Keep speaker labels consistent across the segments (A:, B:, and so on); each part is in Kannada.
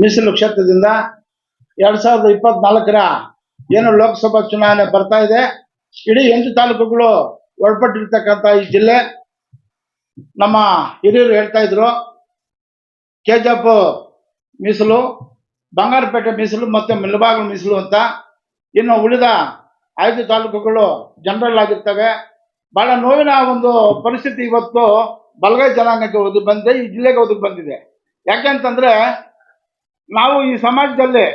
A: ಮೀಸಲು ಕ್ಷೇತ್ರದಿಂದ ಎರಡ್ ಸಾವಿರದ ಇಪ್ಪತ್ನಾಲ್ಕರ ಏನು ಲೋಕಸಭಾ ಚುನಾವಣೆ ಬರ್ತಾ ಇದೆ. ಇಡೀ ಎಂಟು ತಾಲೂಕುಗಳು ಒಳಪಟ್ಟಿರ್ತಕ್ಕಂಥ ಈ ಜಿಲ್ಲೆ. ನಮ್ಮ ಹಿರಿಯರು ಹೇಳ್ತಾ ಇದ್ರು, ಕೆಜಪ್ ಮೀಸಲು, ಬಂಗಾರಪೇಟೆ ಮೀಸಲು ಮತ್ತೆ ಮಿಲ್ಬಾಗ ಮೀಸಲು ಅಂತ. ಇನ್ನು ಉಳಿದ ಐದು ತಾಲೂಕುಗಳು ಜನರಲ್ ಆಗಿರ್ತವೆ. ಬಹಳ ನೋವಿನ ಒಂದು ಪರಿಸ್ಥಿತಿ ಇವತ್ತು ಬಲಗೈ ಜನಾಂಗಕ್ಕೆ ಒದಗಿ ಬಂದಿದೆ, ಈ ಜಿಲ್ಲೆಗೆ ಒದಗಿ ಬಂದಿದೆ. ಯಾಕೆಂತಂದ್ರೆ ನಾವು ಈ ಸಮಾಜದಲ್ಲಿ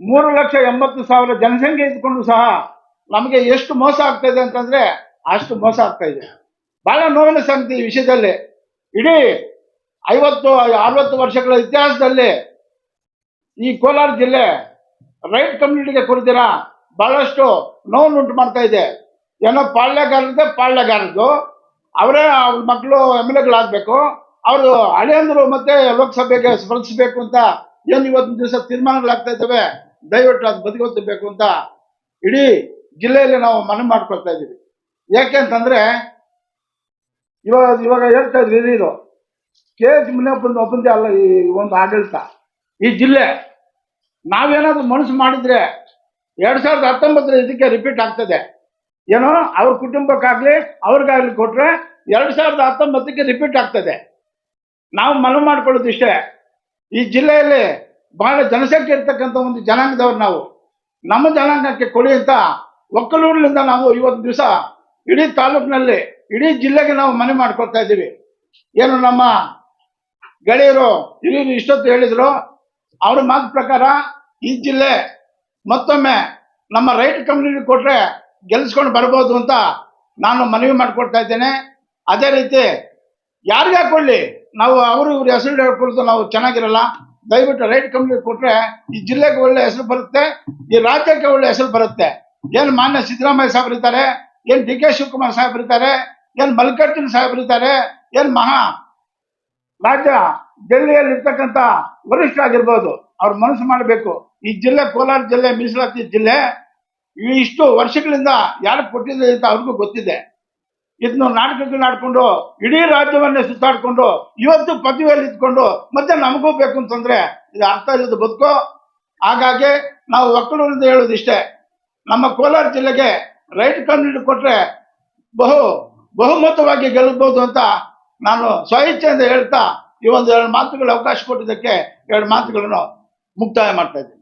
A: ಮೂರು ಲಕ್ಷ ಎಂಬತ್ತು ಸಾವಿರ ಜನಸಂಖ್ಯೆ ಇದ್ಕೊಂಡು ಸಹ ನಮಗೆ ಎಷ್ಟು ಮೋಸ ಆಗ್ತಾ ಇದೆ ಅಂತಂದ್ರೆ ಅಷ್ಟು ಮೋಸ ಆಗ್ತಾ ಇದೆ. ಬಹಳ ನೋವಿನ ಸಂಗತಿ ಈ ವಿಷಯದಲ್ಲಿ. ಇಡೀ ಐವತ್ತು, ಅರವತ್ತು ವರ್ಷಗಳ ಇತಿಹಾಸದಲ್ಲಿ ಈ ಕೋಲಾರ ಜಿಲ್ಲೆ ರೈಟ್ ಕಮ್ಯುನಿಟಿಗೆ ಕುರಿತಿರ ಬಹಳಷ್ಟು ನೋವುಂಟು ಮಾಡ್ತಾ ಇದೆ. ಏನೋ ಪಾಳ್ಯಗಾರರದ್ದೇ ಪಾಳ್ಯಗಾರದ್ದು ಅವರೇ ಅವ್ರ ಮಕ್ಕಳು ಎಂ ಎಲ್ ಎಗಳಾಗಬೇಕು. ಅವರು ಹಳೆಯಂದ್ರು ಮತ್ತೆ ಲೋಕಸಭೆಗೆ ಸ್ಪರ್ಧಿಸಬೇಕು ಅಂತ ಏನು ಇವತ್ತಿನ ದಿವಸ ತೀರ್ಮಾನಗಳಾಗ್ತಾ ಇದ್ದಾವೆ, ದಯವಿಟ್ಟು ಅದು ಬದಿಗೊತ್ತಬೇಕು ಅಂತ ಇಡೀ ಜಿಲ್ಲೆಯಲ್ಲಿ ನಾವು ಮನವಿ ಮಾಡ್ಕೊಳ್ತಾ ಇದ್ದೀವಿ. ಯಾಕೆ ಅಂತಂದ್ರೆ, ಇವಾಗ ಇವಾಗ ಹೇಳ್ತಾ ಇದ್ರಿ ಹಿರಿಯರು ಕೆ ಎಚ್ ಮುನಿಯಪ್ಪಂದು ಒಬ್ಬಂದೇ ಅಲ್ಲ ಈ ಒಂದು ಆಡಳಿತ. ಈ ಜಿಲ್ಲೆ, ನಾವೇನಾದ್ರೂ ಮನಸ್ಸು ಮಾಡಿದ್ರೆ ಎರಡ್ ಸಾವಿರದ ಹತ್ತೊಂಬತ್ತರ ಇದಕ್ಕೆ ರಿಪೀಟ್ ಆಗ್ತದೆ. ಏನೋ, ಅವ್ರ ಕುಟುಂಬಕ್ಕಾಗ್ಲಿ, ಅವ್ರಿಗಾಗ್ಲಿ ಕೊಟ್ರೆ ಎರಡ್ ಸಾವಿರದ ಹತ್ತೊಂಬತ್ತಕ್ಕೆ ರಿಪೀಟ್ ಆಗ್ತದೆ. ನಾವು ಮನವಿ ಮಾಡ್ಕೊಳ್ಳೋದು ಇಷ್ಟೇ ಈ ಜಿಲ್ಲೆಯಲ್ಲಿ ಬಹಳ ಜನಸಂಖ್ಯೆ ಇರ್ತಕ್ಕಂಥ ಒಂದು ಜನಾಂಗದವ್ರು ನಾವು. ನಮ್ಮ ಜನಾಂಗಕ್ಕೆ ಕೊಡಿ ಅಂತ ಒಕ್ಕಲೂರಿನಿಂದ ನಾವು ಇವತ್ತು ದಿವಸ ಇಡೀ ತಾಲೂಕಿನಲ್ಲಿ, ಇಡೀ ಜಿಲ್ಲೆಗೆ ನಾವು ಮನೆ ಮಾಡ್ಕೊಳ್ತಾ ಇದ್ದೀವಿ. ಏನು ನಮ್ಮ ಗೆಳೆಯರು ಹಿರಿಯರು ಇಷ್ಟೊತ್ತು ಹೇಳಿದ್ರು, ಅವ್ರ ಮಾತು ಪ್ರಕಾರ ಈ ಜಿಲ್ಲೆ ಮತ್ತೊಮ್ಮೆ ನಮ್ಮ ರೈಟ್ ಕಮ್ಯುನಿಟಿ ಕೊಟ್ರೆ ಗೆಲ್ಸ್ಕೊಂಡು ಬರ್ಬೋದು ಅಂತ ನಾನು ಮನವಿ ಮಾಡ್ಕೊಡ್ತಾ ಇದ್ದೇನೆ. ಅದೇ ರೀತಿ ಯಾರಿಗೆ ಕೊಡ್ಲಿ? ನಾವು ಅವರು ಇವ್ರ ಹೆಸರು ಹೇಳ್ಕೊಳ್ತು ನಾವು ಚೆನ್ನಾಗಿರಲ್ಲ. ದಯವಿಟ್ಟು ರೈಟ್ ಕಂಪ್ಲೀಟ್ ಕೊಟ್ರೆ ಈ ಜಿಲ್ಲೆಗೆ ಒಳ್ಳೆ ಹೆಸರು ಬರುತ್ತೆ, ಈ ರಾಜ್ಯಕ್ಕೆ ಒಳ್ಳೆ ಹೆಸರು ಬರುತ್ತೆ. ಏನ್ ಮಾನ್ಯ ಸಿದ್ದರಾಮಯ್ಯ ಸಾಹೇಬ್ ಇರ್ತಾರೆ ಏನ್ ಡಿ ಕೆ ಶಿವಕುಮಾರ್ ಸಾಹೇಬ್ ಇರ್ತಾರೆ ಏನ್ ಮಲ್ಲಿಕಾರ್ಜುನ್ ಸಾಹೇಬ್ ಇರ್ತಾರೆ ಏನ್ ಮಹಾ ರಾಜ್ಯ ಜಿಲ್ಲೆಯಲ್ಲಿ ಇರ್ತಕ್ಕಂತ ವರಿಷ್ಠ ಆಗಿರ್ಬೋದು, ಅವ್ರು ಮನಸ್ಸು ಮಾಡಬೇಕು. ಈ ಜಿಲ್ಲೆ, ಕೋಲಾರ ಜಿಲ್ಲೆ, ಮೀಸಲಾತಿ ಜಿಲ್ಲೆ ಇಷ್ಟು ವರ್ಷಗಳಿಂದ ಯಾರು ಕೊಟ್ಟಿದೆ ಅಂತ ಅವ್ರಿಗೂ ಗೊತ್ತಿದೆ. ಇದನ್ನು ನಾಟಕಗಳನ್ನ ಆಡ್ಕೊಂಡು, ಇಡೀ ರಾಜ್ಯವನ್ನೇ ಸುತ್ತಾಡ್ಕೊಂಡು, ಇವತ್ತು ಪದವಿಯಲ್ಲಿ ಇದ್ಕೊಂಡು, ಮತ್ತೆ ನಮಗೂ ಬೇಕು ಅಂತಂದ್ರೆ ಇದು ಅರ್ಥ ಇಲ್ಲದ ಬದುಕು. ಹಾಗಾಗಿ ನಾವು ಒಕ್ಕಲೂರಿಂದ ಹೇಳೋದು ಇಷ್ಟೇ ನಮ್ಮ ಕೋಲಾರ ಜಿಲ್ಲೆಗೆ ರೈಟ್ ಕಮ್ಯುನಿಟಿ ಕೊಟ್ರೆ ಬಹು, ಬಹುಮತವಾಗಿ ಗೆಲ್ಲಬಹುದು ಅಂತ ನಾನು ಸ್ವಇಚ್ಛೆಯಿಂದ ಹೇಳ್ತಾ ಈ ಒಂದು ಎರಡು ಮಾತುಗಳ ಅವಕಾಶ ಕೊಟ್ಟಿದ್ದಕ್ಕೆ ಎರಡು ಮಾತುಗಳನ್ನು ಮುಕ್ತಾಯ ಮಾಡ್ತಾ ಇದ್ದೀನಿ.